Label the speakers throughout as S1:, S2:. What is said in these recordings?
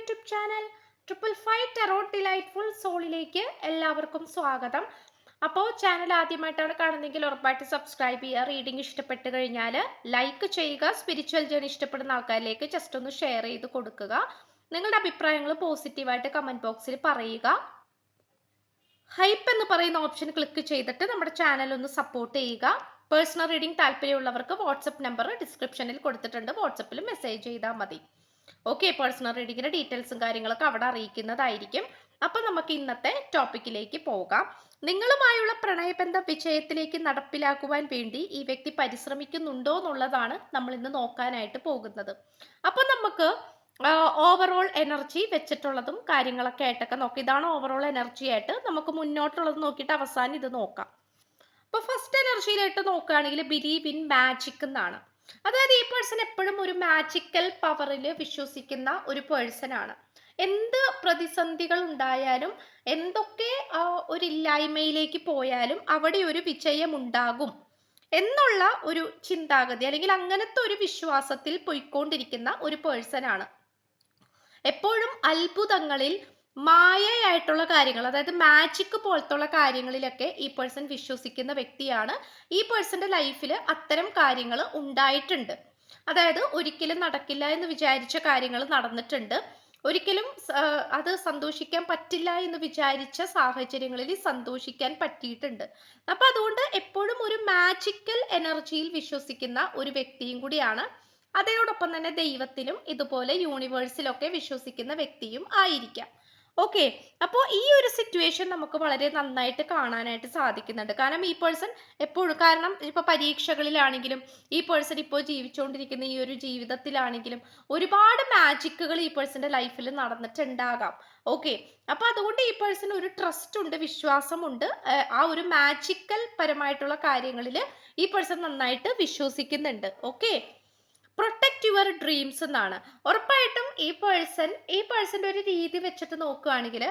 S1: YouTube channel triple five tarot delightful സോളിലേക്ക് എല്ലാവർക്കും സ്വാഗതം. അപ്പോൾ ചാനൽ ആദ്യമായിട്ടാണ് കാണുന്നതെങ്കിൽ ഉറപ്പായിട്ട് സബ്സ്ക്രൈബ് ചെയ്യുക റീഡിംഗ് ഇഷ്ടപ്പെട്ട് കഴിഞ്ഞാൽ ലൈക്ക് ചെയ്യുക സ്പിരിച്വൽ ജേണി ഇഷ്ടപ്പെടുന്ന ആൾക്കാരിലേക്ക് ജസ്റ്റ് ഒന്ന് ഷെയർ ചെയ്ത് കൊടുക്കുക. നിങ്ങളുടെ അഭിപ്രായങ്ങൾ പോസിറ്റീവായിട്ട് കമന്റ് ബോക്സിൽ പറയുക. ഹൈപ്പ് എന്ന് പറയുന്ന ഓപ്ഷൻ ക്ലിക്ക് ചെയ്തിട്ട് നമ്മുടെ ചാനൽ ഒന്ന് സപ്പോർട്ട് ചെയ്യുക. പേഴ്സണൽ റീഡിംഗ് താല്പര്യമുള്ളവർക്ക് വാട്സപ്പ് നമ്പർ ഡിസ്ക്രിപ്ഷനിൽ കൊടുത്തിട്ടുണ്ട്. വാട്സപ്പിൽ മെസ്സേജ് ചെയ്താൽ മതി. ഓക്കെ പേഴ്സണൽ റീഡിങ്ങിന്റെ ഡീറ്റെയിൽസും കാര്യങ്ങളൊക്കെ അവിടെ അറിയിക്കുന്നതായിരിക്കും. അപ്പൊ നമുക്ക് ഇന്നത്തെ ടോപ്പിക്കിലേക്ക് പോകാം. നിങ്ങളുമായുള്ള പ്രണയബന്ധ വിജയത്തിലേക്ക് നടപ്പിലാക്കുവാൻ വേണ്ടി ഈ വ്യക്തി പരിശ്രമിക്കുന്നുണ്ടോ എന്നുള്ളതാണ് നമ്മൾ ഇന്ന് നോക്കാനായിട്ട് പോകുന്നത്. അപ്പൊ നമുക്ക് ഓവറോൾ എനർജി വെച്ചിട്ടുള്ളതും കാര്യങ്ങളൊക്കെ ആയിട്ടൊക്കെ നോക്കാം. ഇതാണ് ഓവറോൾ എനർജി ആയിട്ട് നമുക്ക് മുന്നോട്ടുള്ളത് നോക്കിയിട്ട് അവസാനം ഇത് നോക്കാം. അപ്പോൾ ഫസ്റ്റ് എനർജിയിലായിട്ട് നോക്കുകയാണെങ്കിൽ ബിലീവ് ഇൻ മാജിക് എന്നാണ്. അതായത് ഈ പേഴ്സൺ എപ്പോഴും ഒരു മാജിക്കൽ പവറിൽ വിശ്വസിക്കുന്ന ഒരു പേഴ്സൺ ആണ്. എന്ത് പ്രതിസന്ധികൾ ഉണ്ടായാലും എന്തൊക്കെ ഒരു ഇല്ലായ്മയിലേക്ക് പോയാലും അവിടെ ഒരു വിജയം ഉണ്ടാകും എന്നുള്ള ഒരു ചിന്താഗതി അല്ലെങ്കിൽ അങ്ങനത്തെ ഒരു വിശ്വാസത്തിൽ പോയിക്കൊണ്ടിരിക്കുന്ന ഒരു പേഴ്സൺ ആണ്. എപ്പോഴും അത്ഭുതങ്ങളിൽ മായയായിട്ടുള്ള കാര്യങ്ങൾ അതായത് മാജിക് പോലത്തുള്ള കാര്യങ്ങളിലൊക്കെ ഈ പേഴ്സൺ വിശ്വസിക്കുന്ന വ്യക്തിയാണ്. ഈ പേഴ്സന്റെ ലൈഫിൽ അത്തരം കാര്യങ്ങൾ ഉണ്ടായിട്ടുണ്ട്. അതായത് ഒരിക്കലും നടക്കില്ല എന്ന് വിചാരിച്ച കാര്യങ്ങൾ നടന്നിട്ടുണ്ട്. ഒരിക്കലും അത് സന്തോഷിക്കാൻ പറ്റില്ല എന്ന് വിചാരിച്ച സാഹചര്യങ്ങളിൽ സന്തോഷിക്കാൻ പറ്റിയിട്ടുണ്ട്. അപ്പൊ അതുകൊണ്ട് എപ്പോഴും ഒരു മാജിക്കൽ എനർജിയിൽ വിശ്വസിക്കുന്ന ഒരു വ്യക്തിയും കൂടിയാണ്. അതിനോടൊപ്പം തന്നെ ദൈവത്തിലും ഇതുപോലെ യൂണിവേഴ്സിലൊക്കെ വിശ്വസിക്കുന്ന വ്യക്തിയും ആയിരിക്കാം. ഓക്കെ അപ്പോൾ ഈ ഒരു സിറ്റുവേഷൻ നമുക്ക് വളരെ നന്നായിട്ട് കാണാനായിട്ട് സാധിക്കുന്നുണ്ട്. കാരണം ഈ പേഴ്സൺ എപ്പോഴും കാരണം ഇപ്പോൾ പരീക്ഷകളിലാണെങ്കിലും ഈ പേഴ്സൺ ഇപ്പോൾ ജീവിച്ചുകൊണ്ടിരിക്കുന്ന ഈ ഒരു ജീവിതത്തിലാണെങ്കിലും ഒരുപാട് മാജിക്കുകൾ ഈ പേഴ്സന്റെ ലൈഫിൽ നടന്നിട്ടുണ്ടാകാം. ഓക്കെ അപ്പോൾ അതുകൊണ്ട് ഈ പേഴ്സൺ ഒരു ട്രസ്റ്റ് ഉണ്ട് വിശ്വാസമുണ്ട് ആ ഒരു മാജിക്കൽ പരമായിട്ടുള്ള കാര്യങ്ങളിൽ ഈ പേഴ്സൺ നന്നായിട്ട് വിശ്വസിക്കുന്നുണ്ട്. ഓക്കെ പ്രൊട്ടക്ട് യുവർ ഡ്രീംസ് എന്നാണ്. ഉറപ്പായിട്ടും ഈ പേഴ്സൺ ഈ പേഴ്സന്റെ ഒരു രീതി വെച്ചിട്ട് നോക്കുകയാണെങ്കിൽ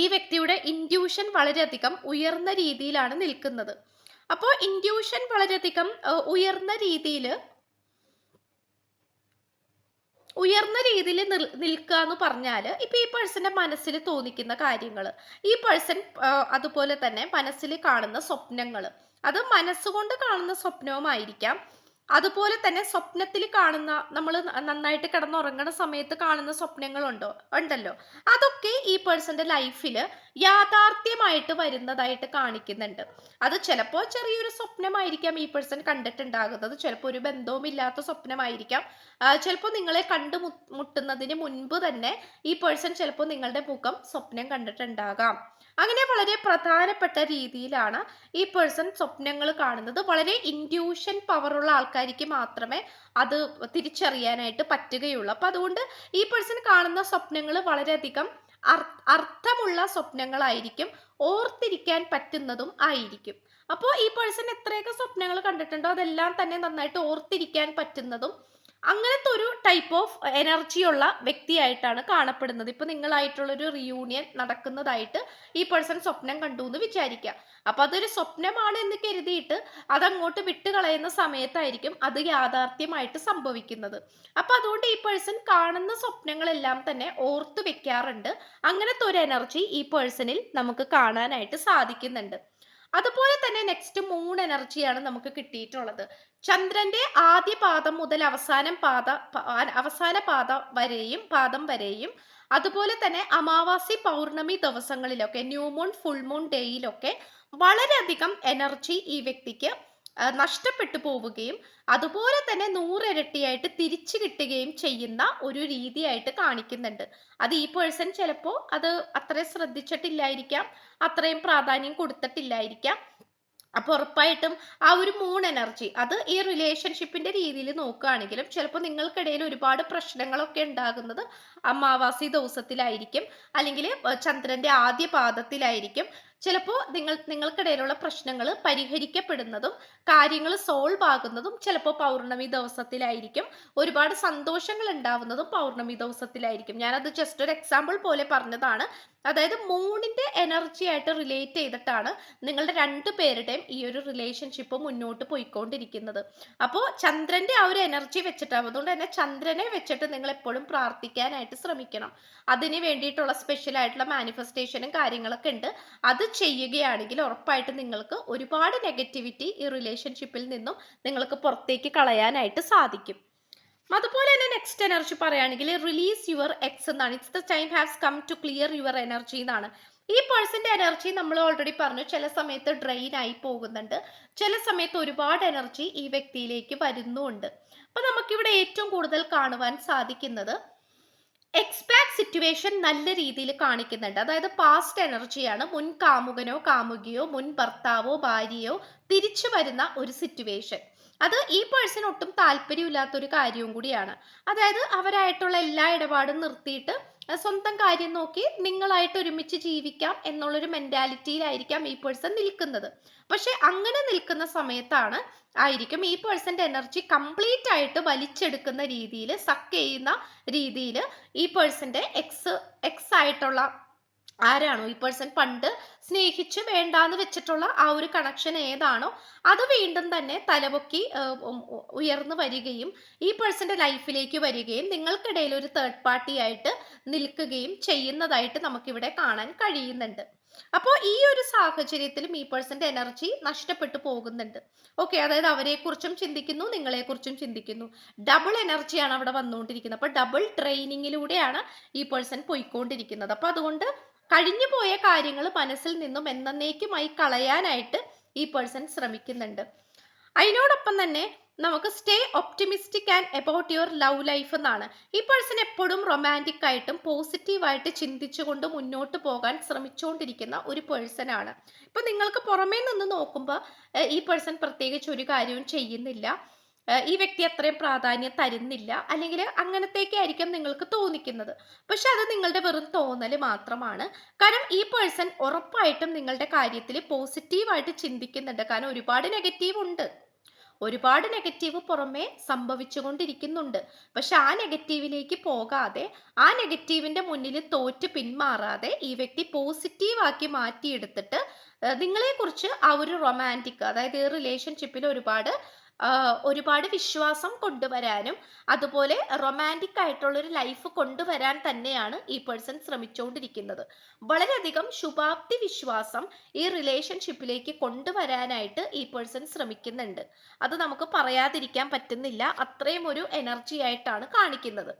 S1: ഈ വ്യക്തിയുടെ ഇൻഡ്യൂഷൻ വളരെയധികം ഉയർന്ന രീതിയിലാണ് നിൽക്കുന്നത്. അപ്പോൾ ഇൻഡ്യൂഷൻ വളരെയധികം ഉയർന്ന രീതിയിൽ ഉയർന്ന രീതിയിൽ നിൽക്കുക എന്ന് പറഞ്ഞാൽ ഇപ്പം ഈ പേഴ്സന്റെ മനസ്സിൽ തോന്നിക്കുന്ന കാര്യങ്ങൾ. ഈ പേഴ്സൺ അതുപോലെ തന്നെ മനസ്സിൽ കാണുന്ന സ്വപ്നങ്ങൾ. അത് മനസ്സുകൊണ്ട് കാണുന്ന സ്വപ്നവുമായിരിക്കാം. അതുപോലെ തന്നെ സ്വപ്നത്തിൽ കാണുന്ന നമ്മൾ നന്നായിട്ട് കിടന്നുറങ്ങുന്ന സമയത്ത് കാണുന്ന സ്വപ്നങ്ങളുണ്ടോ? ഉണ്ടല്ലോ. അതൊക്കെ ഈ പേഴ്സന്റെ ലൈഫിൽ യാഥാർത്ഥ്യമായിട്ട് വരുന്നതായിട്ട് കാണിക്കുന്നുണ്ട്. അത് ചിലപ്പോൾ ചെറിയൊരു സ്വപ്നമായിരിക്കാം ഈ പേഴ്സൺ കണ്ടിട്ടുണ്ടാകുന്നത്. ചിലപ്പോൾ ഒരു ബന്ധവുമില്ലാത്ത സ്വപ്നമായിരിക്കാം. ചിലപ്പോൾ നിങ്ങളെ കണ്ടു മുട്ടുന്നതിന് മുൻപ് തന്നെ ഈ പേഴ്സൺ ചിലപ്പോൾ നിങ്ങളുടെ മുഖം സ്വപ്നം കണ്ടിട്ടുണ്ടാകാം. അങ്ങനെ വളരെ പ്രധാനപ്പെട്ട രീതിയിലാണ് ഈ പേഴ്സൺ സ്വപ്നങ്ങൾ കാണുന്നത്. വളരെ ഇൻഡ്യൂഷൻ പവറുള്ള ആൾക്കാർക്ക് മാത്രമേ അത് തിരിച്ചറിയാനായിട്ട് പറ്റുകയുള്ളൂ. അപ്പൊ അതുകൊണ്ട് ഈ പേഴ്സൺ കാണുന്ന സ്വപ്നങ്ങൾ വളരെയധികം അർ- അർത്ഥമുള്ള സ്വപ്നങ്ങളായിരിക്കും ഓർത്തിരിക്കാൻ പറ്റുന്നതും ആയിരിക്കും. അപ്പോൾ ഈ പേഴ്സൺ എത്രയൊക്കെ സ്വപ്നങ്ങൾ കണ്ടിട്ടുണ്ടോ? അതെല്ലാം തന്നെ നന്നായിട്ട് ഓർത്തിരിക്കാൻ പറ്റുന്നതും അങ്ങനത്തെ ഒരു ടൈപ്പ് ഓഫ് എനർജിയുള്ള വ്യക്തിയായിട്ടാണ് കാണപ്പെടുന്നത്. ഇപ്പൊ നിങ്ങളായിട്ടുള്ള ഒരു റിയൂണിയൻ നടക്കുന്നതായിട്ട് ഈ പേഴ്സൺ സ്വപ്നം കണ്ടു എന്ന് വിചാരിക്കുക അപ്പൊ അതൊരു സ്വപ്നമാണ് എന്ന് കരുതിയിട്ട് അതങ്ങോട്ട് വിട്ടുകളയുന്ന സമയത്തായിരിക്കും അത് യാഥാർത്ഥ്യമായിട്ട് സംഭവിക്കുന്നത്. അപ്പൊ അതുകൊണ്ട് ഈ പേഴ്സൺ കാണുന്ന സ്വപ്നങ്ങളെല്ലാം തന്നെ ഓർത്തു വെക്കാറുണ്ട്. അങ്ങനത്തെ ഒരു എനർജി ഈ പേഴ്സണിൽ നമുക്ക് കാണാനായിട്ട് സാധിക്കുന്നുണ്ട്. അതുപോലെ തന്നെ നെക്സ്റ്റ് മൂൺ എനർജിയാണ് നമുക്ക് കിട്ടിയിട്ടുള്ളത്. ചന്ദ്രന്റെ ആദ്യ പാദം മുതൽ അവസാനം പാത അവസാന പാത വരെയും പാദം വരെയും അതുപോലെ തന്നെ അമാവാസി പൗർണമി ദിവസങ്ങളിലൊക്കെ ന്യൂമൂൺ ഫുൾ മൂൺ ഡേയിലൊക്കെ വളരെയധികം എനർജി ഈ വ്യക്തിക്ക് നഷ്ടപ്പെട്ടു പോവുകയും അതുപോലെ തന്നെ നൂറിരട്ടിയായിട്ട് തിരിച്ചു കിട്ടുകയും ചെയ്യുന്ന ഒരു രീതിയായിട്ട് കാണിക്കുന്നുണ്ട്. അത് ഈ പേഴ്സൺ ചിലപ്പോൾ അത് അത്രയും ശ്രദ്ധിച്ചിട്ടില്ലായിരിക്കാം അത്രയും പ്രാധാന്യം കൊടുത്തിട്ടില്ലായിരിക്കാം. അപ്പൊ ഉറപ്പായിട്ടും ആ ഒരു മൂൺ എനർജി അത് ഈ റിലേഷൻഷിപ്പിന്റെ രീതിയിൽ നോക്കുകയാണെങ്കിലും ചിലപ്പോൾ നിങ്ങൾക്കിടയിൽ ഒരുപാട് പ്രശ്നങ്ങളൊക്കെ ഉണ്ടാകുന്നത് അമാവാസി ദിവസത്തിലായിരിക്കും അല്ലെങ്കിൽ ചന്ദ്രന്റെ ആദ്യ പാദത്തിലായിരിക്കും. ചിലപ്പോൾ നിങ്ങൾ നിങ്ങൾക്കിടയിലുള്ള പ്രശ്നങ്ങൾ പരിഹരിക്കപ്പെടുന്നതും കാര്യങ്ങൾ സോൾവ് ആകുന്നതും ചിലപ്പോൾ പൗർണമി ദിവസത്തിലായിരിക്കും. ഒരുപാട് സന്തോഷങ്ങൾ ഉണ്ടാവുന്നതും പൗർണമി ദിവസത്തിലായിരിക്കും. ഞാനത് ജസ്റ്റ് ഒരു എക്സാമ്പിൾ പോലെ പറഞ്ഞതാണ്. അതായത് മൂണിന്റെ എനർജി ആയിട്ട് റിലേറ്റ് ചെയ്തിട്ടാണ് നിങ്ങളുടെ രണ്ട് പേരുടെയും ഈ ഒരു റിലേഷൻഷിപ്പ് മുന്നോട്ട് പോയിക്കൊണ്ടിരിക്കുന്നത്. അപ്പോൾ ചന്ദ്രന്റെ ആ ഒരു എനർജി വെച്ചിട്ടാണ് അതുകൊണ്ട് തന്നെ ചന്ദ്രനെ വെച്ചിട്ട് നിങ്ങൾ എപ്പോഴും പ്രാർത്ഥിക്കാനായിട്ട് ശ്രമിക്കണം. അതിന് വേണ്ടിയിട്ടുള്ള സ്പെഷ്യൽ ആയിട്ടുള്ള മാനിഫെസ്റ്റേഷനും കാര്യങ്ങളൊക്കെ ഉണ്ട്. അത് ചെയ്യുകയാണെങ്കിൽ ഉറപ്പായിട്ട് നിങ്ങൾക്ക് ഒരുപാട് നെഗറ്റിവിറ്റി ഈ റിലേഷൻഷിപ്പിൽ നിന്നും നിങ്ങൾക്ക് പുറത്തേക്ക് കളയാനായിട്ട് സാധിക്കും. അതുപോലെ തന്നെ നെക്സ്റ്റ് എനർജി പറയുകയാണെങ്കിൽ റിലീസ് യുവർ എക്സ് എന്നാണ്. It's the time has come to clear your energy എന്നാണ്. ഈ പേഴ്സന്റെ എനർജി നമ്മൾ ഓൾറെഡി പറഞ്ഞു ചില സമയത്ത് ഡ്രെയിൻ ആയി പോകുന്നുണ്ട്. ചില സമയത്ത് ഒരുപാട് എനർജി ഈ വ്യക്തിയിലേക്ക് വരുന്നുമുണ്ട് അപ്പൊ നമുക്കിവിടെ ഏറ്റവും കൂടുതൽ കാണുവാൻ സാധിക്കുന്നത് എക്സ്പാക്ട് സിറ്റുവേഷൻ നല്ല രീതിയിൽ കാണിക്കുന്നുണ്ട്. അതായത് പാസ്റ്റ് എനർജിയാണ് മുൻ കാമുകനോ കാമുകിയോ മുൻ ഭർത്താവോ ഭാര്യയോ തിരിച്ചു വരുന്ന ഒരു സിറ്റുവേഷൻ അത് ഈ പേഴ്സൺ ഒട്ടും താല്പര്യമില്ലാത്ത ഒരു കാര്യവും കൂടിയാണ്. അതായത് അവരായിട്ടുള്ള എല്ലാ ഇടപാടും നിർത്തിയിട്ട് സ്വന്തം കാര്യം നോക്കി നിങ്ങളായിട്ട് ഒരുമിച്ച് ജീവിക്കാം എന്നുള്ളൊരു മെന്റാലിറ്റിയിലായിരിക്കാം ഈ പേഴ്സൺ നിൽക്കുന്നത്. പക്ഷെ അങ്ങനെ നിൽക്കുന്ന സമയത്താണ് ആയിരിക്കും ഈ പേഴ്സന്റെ എനർജി കംപ്ലീറ്റ് ആയിട്ട് വലിച്ചെടുക്കുന്ന രീതിയിൽ സക്ക് ചെയ്യുന്ന രീതിയിൽ ഈ പേഴ്സന്റെ എക്സ് എക്സ് ആയിട്ടുള്ള ആരാണോ ഈ പേഴ്സൺ പണ്ട് സ്നേഹിച്ച് വേണ്ടാന്ന് വെച്ചിട്ടുള്ള ആ ഒരു കണക്ഷൻ ഏതാണോ അത് വീണ്ടും തന്നെ തലപൊക്കി ഉയർന്നു വരികയും ഈ പേഴ്സന്റെ ലൈഫിലേക്ക് വരികയും നിങ്ങൾക്കിടയിൽ ഒരു തേർഡ് പാർട്ടി ആയിട്ട് നിൽക്കുകയും ചെയ്യുന്നതായിട്ട് നമുക്കിവിടെ കാണാൻ കഴിയുന്നുണ്ട്. അപ്പോൾ ഈ ഒരു സാഹചര്യത്തിലും ഈ പേഴ്സന്റെ എനർജി നഷ്ടപ്പെട്ടു പോകുന്നുണ്ട്. ഓക്കെ അതായത് അവരെക്കുറിച്ചും ചിന്തിക്കുന്നു നിങ്ങളെക്കുറിച്ചും ചിന്തിക്കുന്നു. ഡബിൾ എനർജിയാണ് അവിടെ വന്നുകൊണ്ടിരിക്കുന്നത്. അപ്പോൾ ഡബിൾ ട്രെയിനിങ്ങിലൂടെയാണ് ഈ പേഴ്സൺ പോയിക്കൊണ്ടിരിക്കുന്നത്. അപ്പോൾ അതുകൊണ്ട് കഴിഞ്ഞു പോയ കാര്യങ്ങൾ മനസ്സിൽ നിന്നും എന്നേക്കുമായി കളയാനായിട്ട് ഈ പേഴ്സൺ ശ്രമിക്കുന്നുണ്ട്. അതിനോടൊപ്പം തന്നെ നമുക്ക് stay optimistic and about your love life എന്നാണ്. ഈ പേഴ്സൺ എപ്പോഴും റൊമാന്റിക് ആയിട്ടും പോസിറ്റീവായിട്ട് ചിന്തിച്ചുകൊണ്ട് മുന്നോട്ട് പോകാൻ ശ്രമിച്ചുകൊണ്ടിരിക്കുന്ന ഒരു പേഴ്സൺ ആണ്. ഇപ്പൊ നിങ്ങൾക്ക് പുറമേ നിന്ന് നോക്കുമ്പോൾ ഈ പേഴ്സൺ പ്രത്യേകിച്ച് ഒരു കാര്യവും ചെയ്യുന്നില്ല. ഈ വ്യക്തി അത്രയും പ്രാധാന്യം തരുന്നില്ല. അല്ലെങ്കിൽ അങ്ങനത്തേക്ക് ആയിരിക്കും നിങ്ങൾക്ക് തോന്നിക്കുന്നത്. പക്ഷെ അത് നിങ്ങളുടെ വെറും തോന്നൽ മാത്രമാണ്. കാരണം ഈ പേഴ്സൺ ഉറപ്പായിട്ടും നിങ്ങളുടെ കാര്യത്തിൽ പോസിറ്റീവായിട്ട് ചിന്തിക്കുന്നുണ്ട്. കാരണം ഒരുപാട് നെഗറ്റീവ് ഉണ്ട്. ഒരുപാട് നെഗറ്റീവ് പുറമേ സംഭവിച്ചുകൊണ്ടിരിക്കുന്നുണ്ട്. പക്ഷെ ആ നെഗറ്റീവിലേക്ക് പോകാതെ ആ നെഗറ്റീവിന്റെ മുന്നിൽ തോറ്റ് പിന്മാറാതെ ഈ വ്യക്തി പോസിറ്റീവാക്കി മാറ്റിയെടുത്തിട്ട് നിങ്ങളെക്കുറിച്ച് ആ ഒരു റൊമാന്റിക് അതായത് ഈ റിലേഷൻഷിപ്പിൽ ഒരുപാട് ഒരുപാട് വിശ്വാസം കൊണ്ടുവരാനും അതുപോലെ റൊമാന്റിക് ആയിട്ടുള്ളൊരു ലൈഫ് കൊണ്ടുവരാൻ തന്നെയാണ് ഈ പേഴ്സൺ ശ്രമിച്ചുകൊണ്ടിരിക്കുന്നത് വളരെയധികം ശുഭാപ്തി വിശ്വാസം ഈ റിലേഷൻഷിപ്പിലേക്ക് കൊണ്ടുവരാനായിട്ട് ഈ പേഴ്സൺ ശ്രമിക്കുന്നുണ്ട്. അത് നമുക്ക് പറയാതിരിക്കാൻ പറ്റുന്നില്ല. അത്രയും ഒരു എനർജി ആയിട്ടാണ് കാണിക്കുന്നത്.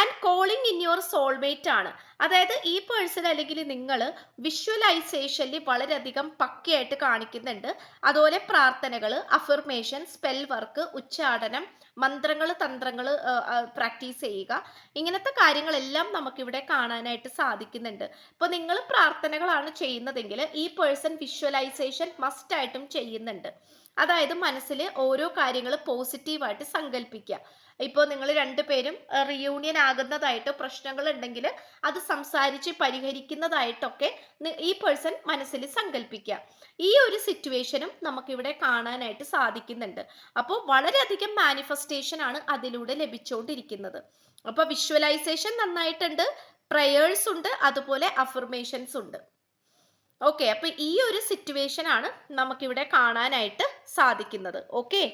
S1: And calling in your soulmate ആണ്. അതായത് ഈ പേഴ്സൺ അല്ലെങ്കിൽ നിങ്ങൾ വിഷ്വലൈസേഷനിൽ വളരെയധികം പക്കയായിട്ട് കാണിക്കുന്നുണ്ട്. അതുപോലെ പ്രാർത്ഥനകൾ അഫർമേഷൻ സ്പെൽ വർക്ക് ഉച്ചാടനം മന്ത്രങ്ങൾ തന്ത്രങ്ങൾ പ്രാക്ടീസ് ചെയ്യുക. ഇങ്ങനത്തെ കാര്യങ്ങളെല്ലാം നമുക്കിവിടെ കാണാനായിട്ട് സാധിക്കുന്നുണ്ട്. ഇപ്പോൾ നിങ്ങൾ പ്രാർത്ഥനകളാണ് ചെയ്യുന്നതെങ്കിൽ ഈ പേഴ്സൺ വിഷ്വലൈസേഷൻ മസ്റ്റ് ആയിട്ടും ചെയ്യുന്നുണ്ട്. അതായത് മനസ്സിൽ ഓരോ കാര്യങ്ങൾ പോസിറ്റീവായിട്ട് സങ്കല്പിക്കുക ഇപ്പോൾ നിങ്ങൾ രണ്ടുപേരും റിയൂണിയൻ ആകുന്നതായിട്ട് പ്രശ്നങ്ങൾ ഉണ്ടെങ്കിൽ അത് സംസാരിച്ച് പരിഹരിക്കുന്നതായിട്ടൊക്കെ ഈ പേഴ്സൺ മനസ്സിൽ സങ്കല്പിക്കുക ഈ ഒരു സിറ്റുവേഷനും നമുക്കിവിടെ കാണാനായിട്ട് സാധിക്കുന്നുണ്ട്. അപ്പോൾ വളരെയധികം മാനിഫെസ്റ്റേഷൻ ആണ് അതിലൂടെ ലഭിച്ചുകൊണ്ടിരിക്കുന്നത് അപ്പോൾ വിഷ്വലൈസേഷൻ നന്നായിട്ടുണ്ട് പ്രയേഴ്സ് ഉണ്ട് അതുപോലെ അഫർമേഷൻസ് ഉണ്ട്. ഓക്കെ അപ്പൊ ഈ ഒരു സിറ്റുവേഷൻ ആണ് നമുക്കിവിടെ കാണാനായിട്ട് സാധിക്കുന്നത്. ഓക്കെ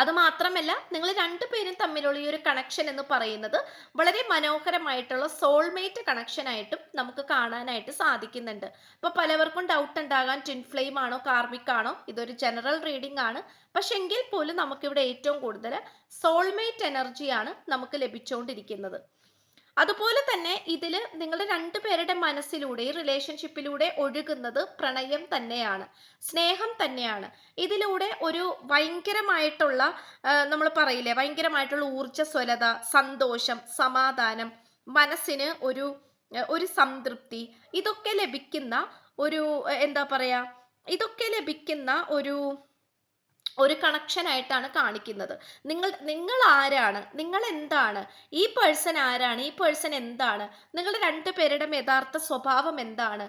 S1: അത് മാത്രമല്ല നിങ്ങൾ രണ്ടുപേരും തമ്മിലുള്ള ഈ ഒരു കണക്ഷൻ എന്ന് പറയുന്നത് വളരെ മനോഹരമായിട്ടുള്ള സോൾമേറ്റ് കണക്ഷൻ ആയിട്ടും നമുക്ക് കാണാനായിട്ട് സാധിക്കുന്നുണ്ട്. അപ്പൊ പലവർക്കും ഡൗട്ട് ഉണ്ടാകാൻ ട്വിൻ ഫ്ലെയിം ആണോ കാർമിക് ആണോ ഇതൊരു ജനറൽ റീഡിംഗ് ആണ്. പക്ഷെ എങ്കിൽ പോലും നമുക്കിവിടെ ഏറ്റവും കൂടുതൽ സോൾമേറ്റ് എനർജിയാണ് നമുക്ക് ലഭിച്ചുകൊണ്ടിരിക്കുന്നത് അതുപോലെ തന്നെ ഇതിൽ നിങ്ങളുടെ രണ്ടുപേരുടെ മനസ്സിലൂടെ ഈ റിലേഷൻഷിപ്പിലൂടെ ഒഴുകുന്നത് പ്രണയം തന്നെയാണ് സ്നേഹം തന്നെയാണ്. ഇതിലൂടെ ഒരു ഭയങ്കരമായിട്ടുള്ള നമ്മൾ പറയില്ലേ ഭയങ്കരമായിട്ടുള്ള ഊർജസ്വലത സന്തോഷം സമാധാനം മനസ്സിന് ഒരു ഒരു സംതൃപ്തി ഇതൊക്കെ ലഭിക്കുന്ന ഒരു എന്താ പറയുക ഇതൊക്കെ ലഭിക്കുന്ന ഒരു ഒരു കണക്ഷൻ ആയിട്ടാണ് കാണിക്കുന്നത്. നിങ്ങൾ നിങ്ങൾ ആരാണ്? നിങ്ങൾ എന്താണ്? ഈ പേഴ്സൺ ആരാണ്? ഈ പേഴ്സൺ എന്താണ്? നിങ്ങളുടെ രണ്ടു പേരുടെ യഥാർത്ഥ സ്വഭാവം എന്താണ്?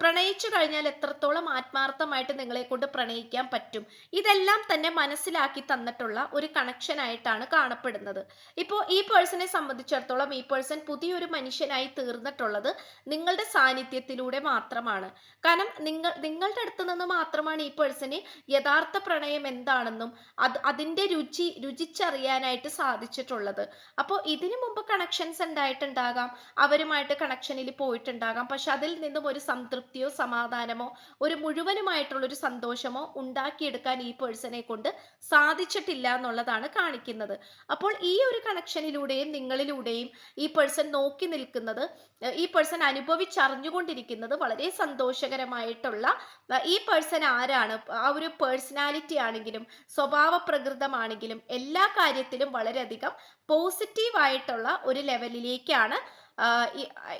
S1: പ്രണയിച്ചു കഴിഞ്ഞാൽ എത്രത്തോളം ആത്മാർത്ഥമായിട്ട് നിങ്ങളെ കൊണ്ട് പ്രണയിക്കാൻ പറ്റും? ഇതെല്ലാം തന്നെ മനസ്സിലാക്കി തന്നിട്ടുള്ള ഒരു കണക്ഷൻ ആയിട്ടാണ് കാണപ്പെടുന്നത്. ഇപ്പോൾ ഈ പേഴ്സണെ സംബന്ധിച്ചിടത്തോളം ഈ പേഴ്സൺ പുതിയൊരു മനുഷ്യനായി തീർന്നിട്ടുള്ളത് നിങ്ങളുടെ സാന്നിധ്യത്തിലൂടെ മാത്രമാണ്. കാരണം നിങ്ങൾ നിങ്ങളുടെ അടുത്ത് നിന്ന് മാത്രമാണ് ഈ പേഴ്സണെ യഥാർത്ഥ പ്രണയം എന്താണെന്നും അത് അതിന്റെ രുചി രുചിച്ചറിയാനായിട്ട് സാധിച്ചിട്ടുള്ളത്. അപ്പോൾ ഇതിനു മുമ്പ് കണക്ഷൻസ് ഉണ്ടായിട്ടുണ്ടാകാം. അവരുമായിട്ട് കണക്ഷനിൽ പോയിട്ടുണ്ടാകാം. പക്ഷെ അതിൽ നിന്നും ഒരു സംതൃപ്തിയോ സമാധാനമോ ഒരു മുഴുവനുമായിട്ടുള്ളൊരു സന്തോഷമോ ഉണ്ടാക്കിയെടുക്കാൻ ഈ പേഴ്സണെ കൊണ്ട് സാധിച്ചിട്ടില്ല എന്നുള്ളതാണ് കാണിക്കുന്നത്. അപ്പോൾ ഈ ഒരു കണക്ഷനിലൂടെയും നിങ്ങളിലൂടെയും ഈ പേഴ്സൺ നോക്കി നിൽക്കുന്നത് ഈ പേഴ്സൺ അനുഭവിച്ചറിഞ്ഞുകൊണ്ടിരിക്കുന്നത് വളരെ സന്തോഷകരമായിട്ടുള്ള ഈ പേഴ്സൺ ആരാണ്? ആ ഒരു പേഴ്സണാലിറ്റി ആണെങ്കിലും സ്വഭാവ പ്രകൃതമാണെങ്കിലും എല്ലാ കാര്യത്തിലും വളരെയധികം പോസിറ്റീവ് ആയിട്ടുള്ള ഒരു ലെവലിലേക്കാണ്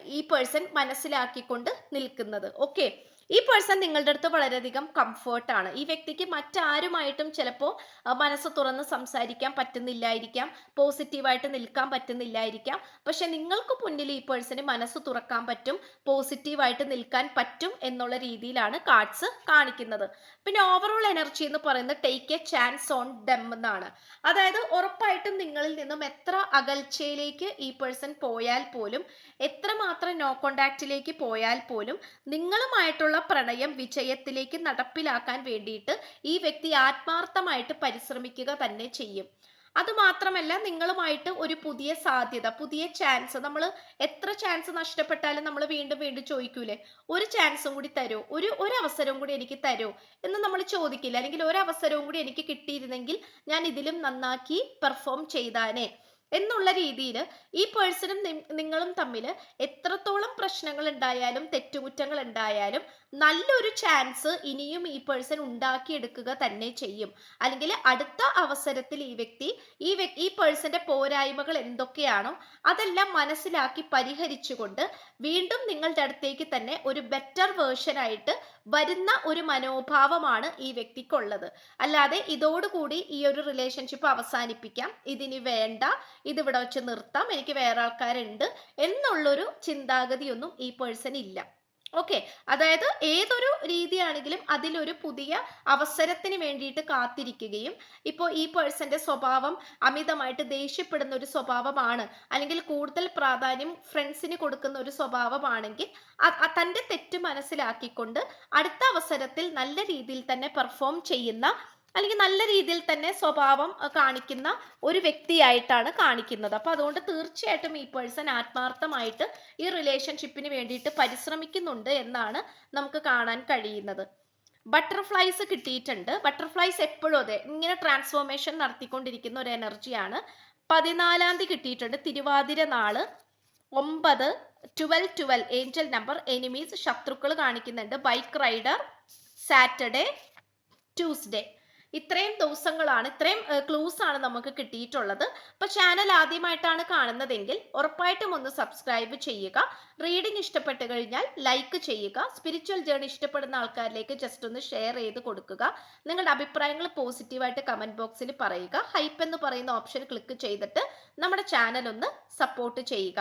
S1: ഈ- പേഴ്സൺ മനസ്സിലാക്കിക്കൊണ്ട് നിൽക്കുന്നത്. ഓക്കെ ഈ പേഴ്സൺ നിങ്ങളുടെ അടുത്ത് വളരെയധികം കംഫേർട്ടാണ് ഈ വ്യക്തിക്ക് മറ്റാരുമായിട്ടും ചിലപ്പോൾ മനസ്സ് തുറന്ന് സംസാരിക്കാൻ പറ്റുന്നില്ലായിരിക്കാം. പോസിറ്റീവായിട്ട് നിൽക്കാൻ പറ്റുന്നില്ലായിരിക്കാം. പക്ഷെ നിങ്ങൾക്ക് മുന്നിൽ ഈ പേഴ്സണ് മനസ്സ് തുറക്കാൻ പറ്റും പോസിറ്റീവായിട്ട് നിൽക്കാൻ പറ്റും എന്നുള്ള രീതിയിലാണ് കാർഡ്സ് കാണിക്കുന്നത്. പിന്നെ ഓവറോൾ എനർജി എന്ന് പറയുന്നത് take a chance on them എന്നാണ്. അതായത് ഉറപ്പായിട്ടും നിങ്ങളിൽ നിന്നും എത്ര അകൽച്ചയിലേക്ക് ഈ പേഴ്സൺ പോയാൽ പോലും എത്രമാത്രം നോ കോണ്ടാക്റ്റിലേക്ക് പോയാൽ പോലും നിങ്ങളുമായിട്ടുള്ള പ്രണയം വിജയത്തിലേക്ക് നടപ്പിലാക്കാൻ വേണ്ടിയിട്ട് ഈ വ്യക്തി ആത്മാർത്ഥമായിട്ട് പരിശ്രമിക്കുക തന്നെ ചെയ്യും. അതുമാത്രമല്ല നിങ്ങളുമായിട്ട് ഒരു പുതിയ സാധ്യത പുതിയ ചാൻസ് നമ്മൾ എത്ര ചാൻസ് നഷ്ടപ്പെട്ടാലും നമ്മൾ വീണ്ടും വീണ്ടും ചോദിക്കൂലേ? ഒരു ചാൻസും കൂടി തരൂ ഒരു ഒരു അവസരവും കൂടി എനിക്ക് തരൂ എന്ന് നമ്മൾ ചോദിക്കില്ല. അല്ലെങ്കിൽ ഒരു അവസരവും കൂടി എനിക്ക് കിട്ടിയിരുന്നെങ്കിൽ ഞാൻ ഇതിലും നന്നാക്കി പെർഫോം ചെയ്താനേ. എന്നുള്ള രീതിയിൽ ഈ പേഴ്സണും നിങ്ങളും തമ്മിൽ എത്രത്തോളം പ്രശ്നങ്ങൾ ഉണ്ടായാലും തെറ്റുകുറ്റങ്ങൾ ഉണ്ടായാലും നല്ലൊരു ചാൻസ് ഇനിയും ഈ പേഴ്സൺ ഉണ്ടാക്കിയെടുക്കുക തന്നെ ചെയ്യും. അല്ലെങ്കിൽ അടുത്ത അവസരത്തിൽ ഈ വ്യക്തി ഈ ഈ പേഴ്സന്റെ പോരായ്മകൾ എന്തൊക്കെയാണോ അതെല്ലാം മനസ്സിലാക്കി പരിഹരിച്ചുകൊണ്ട് വീണ്ടും നിങ്ങളുടെ അടുത്തേക്ക് തന്നെ ഒരു ബെറ്റർ വേർഷൻ ആയിട്ട് വരുന്ന ഒരു മനോഭാവമാണ് ഈ വ്യക്തിക്കുള്ളത്. അല്ലാതെ ഇതോടുകൂടി ഈ ഒരു റിലേഷൻഷിപ്പ് അവസാനിപ്പിക്കാം. ഇതിനി വേണ്ട. ഇതിവിടെ വെച്ച് നിർത്താം. എനിക്ക് വേറെ ആൾക്കാരുണ്ട്. എന്നുള്ളൊരു ചിന്താഗതിയൊന്നും ഈ പേഴ്സൺ ഇല്ല. ഓക്കെ അതായത് ഏതൊരു രീതിയാണെങ്കിലും അതിലൊരു പുതിയ അവസരത്തിന് വേണ്ടിയിട്ട് കാത്തിരിക്കുകയും ഇപ്പോൾ ഈ പേഴ്സന്റെ സ്വഭാവം അമിതമായിട്ട് ദേഷ്യപ്പെടുന്ന ഒരു സ്വഭാവമാണ് അല്ലെങ്കിൽ കൂടുതൽ പ്രാധാന്യം ഫ്രണ്ട്സിന് കൊടുക്കുന്ന ഒരു സ്വഭാവമാണെങ്കിൽ തന്റെ തെറ്റ് മനസ്സിലാക്കിക്കൊണ്ട് അടുത്ത അവസരത്തിൽ നല്ല രീതിയിൽ തന്നെ പെർഫോം ചെയ്യുന്ന അല്ലെങ്കിൽ നല്ല രീതിയിൽ തന്നെ സ്വഭാവം കാണിക്കുന്ന ഒരു വ്യക്തിയായിട്ടാണ് കാണിക്കുന്നത്. അപ്പോൾ അതുകൊണ്ട് തീർച്ചയായിട്ടും ഈ പേഴ്സൺ ആത്മാർത്ഥമായിട്ട് ഈ റിലേഷൻഷിപ്പിന് വേണ്ടിയിട്ട് പരിശ്രമിക്കുന്നുണ്ട് എന്നാണ് നമുക്ക് കാണാൻ കഴിയുന്നത്. ബട്ടർഫ്ലൈസ് കിട്ടിയിട്ടുണ്ട്. ബട്ടർഫ്ലൈസ് എപ്പോഴും അതെ ഇങ്ങനെ ട്രാൻസ്ഫോർമേഷൻ നടത്തിക്കൊണ്ടിരിക്കുന്ന ഒരു എനർജിയാണ് പതിനാലാം തീയതി കിട്ടിയിട്ടുണ്ട്. തിരുവാതിര നാൾ ഒമ്പത് twelve twelve angel number enemies ശത്രുക്കൾ കാണിക്കുന്നുണ്ട്. ബൈക്ക് റൈഡർ സാറ്റർഡേ ട്യൂസ്ഡേ ഇത്രയും ദിവസങ്ങളാണ് ഇത്രയും ക്ലൂസ് ആണ് നമുക്ക് കിട്ടിയിട്ടുള്ളത്. അപ്പോൾ ചാനൽ ആദ്യമായിട്ടാണ് കാണുന്നതെങ്കിൽ ഉറപ്പായിട്ടും ഒന്ന് സബ്സ്ക്രൈബ് ചെയ്യുക. റീഡിങ് ഇഷ്ടപ്പെട്ട് കഴിഞ്ഞാൽ ലൈക്ക് ചെയ്യുക. സ്പിരിച്വൽ ജേർണി ഇഷ്ടപ്പെടുന്ന ആൾക്കാരിലേക്ക് ജസ്റ്റ് ഒന്ന് ഷെയർ ചെയ്ത് കൊടുക്കുക. നിങ്ങളുടെ അഭിപ്രായങ്ങൾ പോസിറ്റീവായിട്ട് കമന്റ് ബോക്സിൽ പറയുക. ഹൈപ്പ് എന്ന് പറയുന്ന ഓപ്ഷൻ ക്ലിക്ക് ചെയ്തിട്ട് നമ്മുടെ ചാനൽ ഒന്ന് സപ്പോർട്ട് ചെയ്യുക.